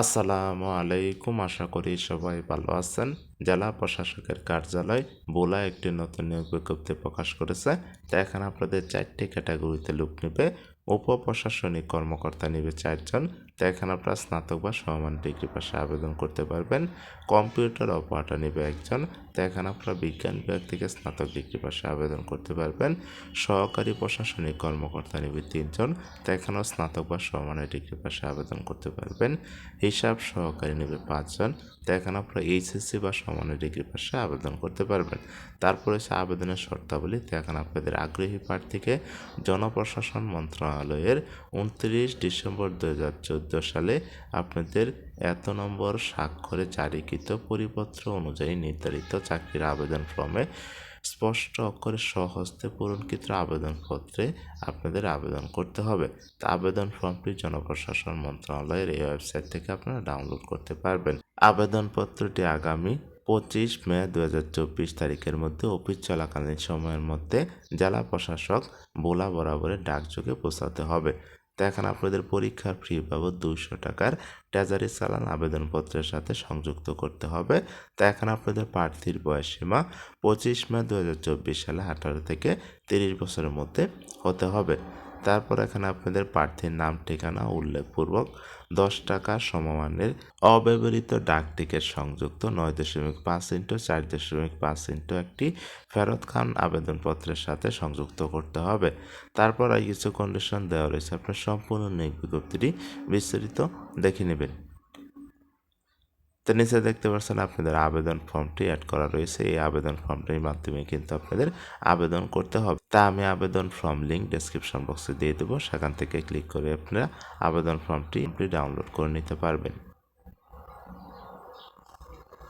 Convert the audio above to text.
আসসালামু আলাইকুম, আশা করি সবাই ভালো আছেন। জেলা প্রশাসকের কার্যালয় বোলা একটি নতুন নিয়োগ বিজ্ঞপ্তি প্রকাশ করেছে। তা এখানে আপনাদের চারটি ক্যাটাগরিতে লোক নেবে। উপ প্রশাসনিক কর্মকর্তা নেবে চারজন তো এখানে আপনারা স্নাতক বা সমান ডিগ্রি পাশে আবেদন করতে পারবেন। কম্পিউটার অপারেটর নেবে একজন তো এখানে আপনারা বিজ্ঞান বিভাগ থেকে স্নাতক ডিগ্রি পাশে আবেদন করতে পারবেন। সহকারী প্রশাসনিক কর্মকর্তা নেবে তিনজন তো এখানেও স্নাতক বা সমানের ডিগ্রি পাশে আবেদন করতে পারবেন। হিসাব সহকারী নেবে পাঁচজন তো এখানে আপনারা এইচএসসি বা সমানের ডিগ্রি পাশে আবেদন করতে পারবেন। তারপরে হচ্ছে আবেদনের শর্তাবলী তো আপনাদের আগ্রহী প্রার্থীকে জনপ্রশাসন মন্ত্রণালয়ের উনত্রিশ ডিসেম্বর দু হাজার চোদ্দ সালে আপনাদের এত নম্বর স্বাক্ষরে জারিকৃত পরিপত্র অনুযায়ী নির্ধারিত চাকরির আবেদন ফর্মে স্পষ্ট অক্ষরে সহস্তে পূরণকৃত আবেদনপত্রে আপনাদের আবেদন করতে হবে। তা আবেদন ফর্মটি জনপ্রশাসন মন্ত্রণালয়ের এই ওয়েবসাইট থেকে আপনারা ডাউনলোড করতে পারবেন। আবেদনপত্রটি আগামী পঁচিশ মে দু চব্বিশ তারিখের মধ্যে অফিস চলাকালীন সময়ের মধ্যে জেলা প্রশাসক বোলা বরাবরের ডাকযোগে পৌঁছাতে হবে। এখন আপনাদের পরীক্ষার ফি বাবদ দুশো টাকার ট্রেজারি চালান আবেদনপত্রের সাথে সংযুক্ত করতে হবে। তা এখন আপনাদের প্রার্থীর বয়স সীমা পঁচিশ মে দু হাজার চব্বিশ সালে আঠারো থেকে তিরিশ বছরের মধ্যে হতে হবে। তারপর এখানে আপনাদের প্রার্থীর নাম, ঠিকানা উল্লেখপূর্বক দশ টাকা সমমানের অব্যবহৃত ডাক টিকিট সংযুক্ত নয় দশমিক পাঁচ ইন্টু চার দশমিক পাঁচ ইন্টু একটি ফেরত খান আবেদনপত্রের সাথে সংযুক্ত করতে হবে। তারপর আর কিছু কন্ডিশন দেওয়া রয়েছে। আপনার সম্পূর্ণ নিয়োগ বিজ্ঞপ্তিটি বিস্তারিত দেখে নেবেন। তো নিচে দেখতে পাচ্ছেন আপনাদের আবেদন ফর্মটি অ্যাড করা রয়েছে। এই আবেদন ফর্মটির মাধ্যমে কিন্তু আপনাদের আবেদন করতে হবে। তা আমি আবেদন ফর্ম লিঙ্ক ডেসক্রিপশন বক্সে দিয়ে দেবো। সেখান থেকে ক্লিক করে আপনারা আবেদন ফর্মটি ডাউনলোড করে নিতে পারবেন।